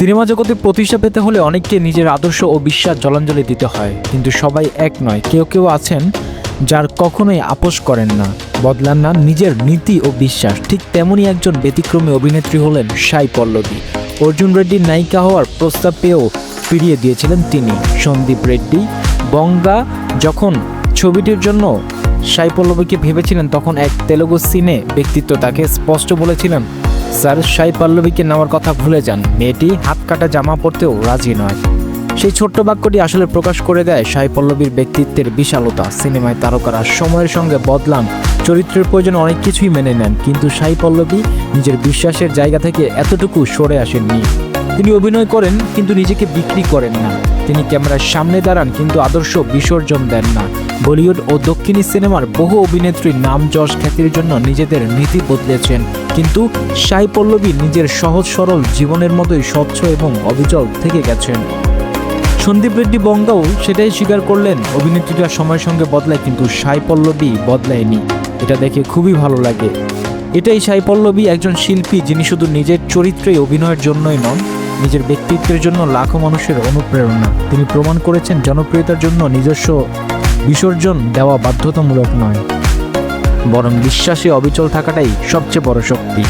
Cinema জগতে প্রতিষ্ঠা পেতে হলে অনেককে নিজের আদর্শ ও বিশ্বাস জলাঞ্জলি দিতে হয়। কিন্তু সবাই এক নয়। কেউ কেউ আছেন যার কখনোই আপোষ করেন না, বদলান না নিজের নীতি ও বিশ্বাস। ঠিক তেমনই একজন ব্যতিক্রমী অভিনেত্রী হলেন সাই পল্লবী। অর্জুন রেড্ডির নায়িকা হওয়ার প্রস্তাব পেয়েও ফিরিয়ে দিয়েছিলেন তিনি। সন্দীপ রেড্ডি, বঙ্গা, যখন ছবিটির জন্য সাই পল্লবীকে ভেবেছিলেন, তখন এক তেলুগু সিনে ব্যক্তিত্ব তাকে স্পষ্ট বলেছিলেন স্যার সাই পল্লবীকে নেওয়ার কথা ভুলে যান। মেয়েটি হাত কাটা জামা পরতেও রাজি নয়। সেই ছোট্ট বাক্যটি আসলে প্রকাশ করে দেয় সাই পল্লবীর ব্যক্তিত্বের বিশালতা। সিনেমায় তারকারা সময়ের সঙ্গে বদলান। চরিত্রের প্রয়োজনে অনেক কিছুই মেনে নেন, কিন্তু সাই পল্লবী নিজের বিশ্বাসের জায়গা থেকে এতটুকু সরে আসেননি। তিনি অভিনয় করেন, কিন্তু নিজেকে বিক্রি করেন না। তিনি ক্যামেরার সামনে দাঁড়ান, কিন্তু আদর্শ বিসর্জন দেন না। বলিউড ও দক্ষিণী সিনেমার বহু অভিনেত্রী নাম যশ খ্যাতির জন্য নিজেদের নীতি বদলেছেন, কিন্তু সাই পল্লবী নিজের সহজ সরল জীবনের মতোই স্বচ্ছ এবং অবিচল থেকে গেছেন। সন্দীপ রেড্ডি বঙ্গাও সেটাই স্বীকার করলেন, অভিনেত্রীরা সময়ের সঙ্গে বদলায়, কিন্তু সাই পল্লবী বদলায়নি। এটা দেখে খুবই ভালো লাগে। এটাই সাই পল্লবী একজন শিল্পী যিনি শুধু নিজের চরিত্রে অভিনয়ের জন্যই নন নিজের ব্যক্তিত্বের জন্য লাখো মানুষের অনুপ্রেরণা। তিনি প্রমাণ করেছেন জনপ্রিয়তার জন্য নিজস্ব বিসর্জন দেওয়া বাধ্যতামূলক নয়। বরং বিশ্বাসে অবিচল থাকাটাই সবচেয়ে বড় শক্তি।